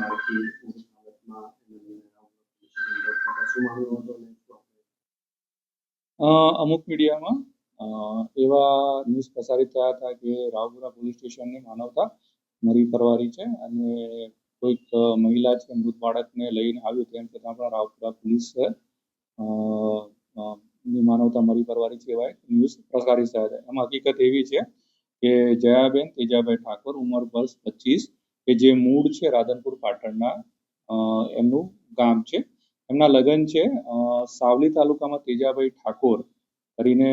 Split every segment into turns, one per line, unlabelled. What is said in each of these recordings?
લઈને રાઉન્ડ શું
અ, અમુક મીડિયામાં એવા ન્યૂઝ પ્રસારિત થયા હતા કે રાવપુરા પોલીસ સ્ટેશનની માનવતા મરી પરવારી છે અને કોઈક મહિલા છે મૃત બાળકને લઈને આવ્યું તેમ છતાં પણ રાવપુરા પોલીસની માનવતા મરી પરવારી છે એવા ન્યૂઝ પ્રસારિત થયા હતા. એમાં હકીકત એવી છે કે જયાબેન તેજાભાઈ ઠાકોર ઉંમર વર્ષ પચીસ કે જે મૂળ છે રાધનપુર પાટણના એમનું ગામ છે. એમના લગ્ન છે સાવલી તાલુકામાં તેજાભાઈ ઠાકોર કરીને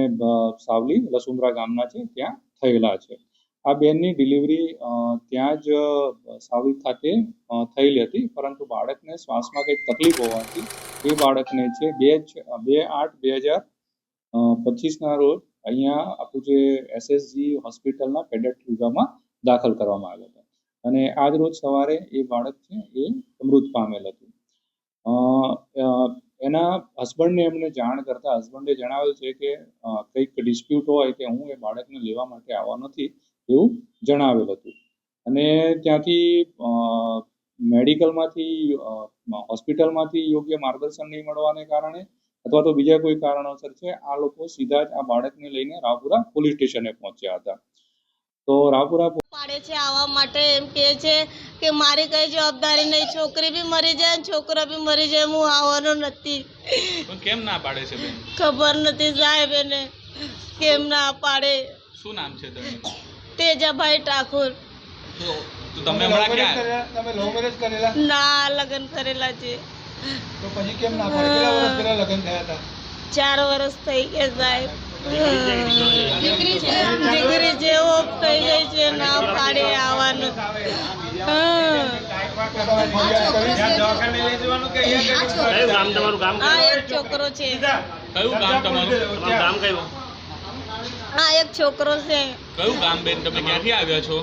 સાવલી લસુમરા ગામના છે, ત્યાં થયેલા છે. આ બેનની ડિલિવરી ત્યાં જ સાવલી ખાતે થયેલી હતી, પરંતુ બાળકને શ્વાસમાં કંઈક તકલીફ હોવાથી એ બાળકને છે બે બે આઠ બે હજાર પચીસના રોજ અહીંયા આપણું જે એસએસજી હોસ્પિટલના પેડેટ વિભાગમાં દાખલ કરવામાં આવ્યો હતા. અને આજ રોજ સવારે એ બાળક છે એ મૃત પામેલ હતું. એના હસબન્ડને એમને જાણ કરતા હસબન્ડે જણાવેલ છે કે કંઈક ડિસ્પ્યુટ હોય કે હું એ બાળકને લેવા માટે આવવા નથી એવું જણાવેલ હતું. અને ત્યાંથી મેડિકલમાંથી હોસ્પિટલમાંથી યોગ્ય માર્ગદર્શન નહીં મળવાને કારણે અથવા તો બીજા કોઈ કારણોસર છે, આ લોકો સીધા જ આ બાળકને લઈને રાવપુરા પોલીસ સ્ટેશને પહોંચ્યા હતા. તો રાવપુરા
પાડે છે આવવા માટે એમ કહે છે કે મારી કઈ જવાબદારી નહીં છોકરી બી મરી જાય છોકરો બી મરી જાય હું આવવાનો નથી.
કેમ ના પાડે છે બેન?
ખબર નથી સાહેબ એને કેમ ના પાડે.
શું નામ છે તમે
તેજાભાઈ ઠાકોર.
તમે હમણાં ક્યાં?
તમે લવ મેરેજ કરેલા
ના લગ્ન કરેલા છે.
તો પછી કેમ ના પાડે? કેટલા વર્ષ પહેલા લગ્ન થયા હતા?
ચાર વર્ષ થઈ ગયા સાહેબ. દીકરી
કયું ગામ તમારું ગામ?
આ એક છોકરો છે.
કયું ગામ તમારું?
તમારું ગામ કયું?
આ એક છોકરો છે.
કયું ગામ બેન? તમે ક્યાંથી આવ્યા છો?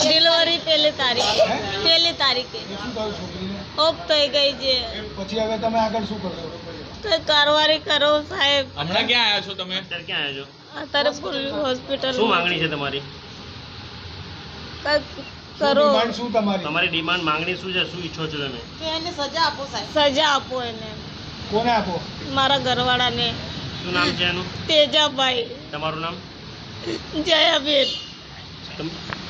ડિલિવરી
પહેલી તારીખ. પહેલી તારીખે. ઓફ થઈ ગઈ છે.
પછી હવે તમે આગળ શું કરશો?
કઈ કારવારી કરો સાહેબ.
હમણાં ક્યાં આવ્યા છો તમે?
અત્યારે ક્યાં આવ્યા
અત્યારે હોસ્પિટલ
શું માંગણી છે તમારી?
કરો.
ડિમાન્ડ શું તમારી?
તમારી ડિમાન્ડ માંગણી શું છે? શું ઈચ્છો છો તમે?
એને સજા આપો સજા આપો એને.
કોને આપો?
મારા ઘરવાળાને.
શું નામ છે એનું?
તેજાભાઈ.
તમારું નામ?
જયાબેન.
તમ-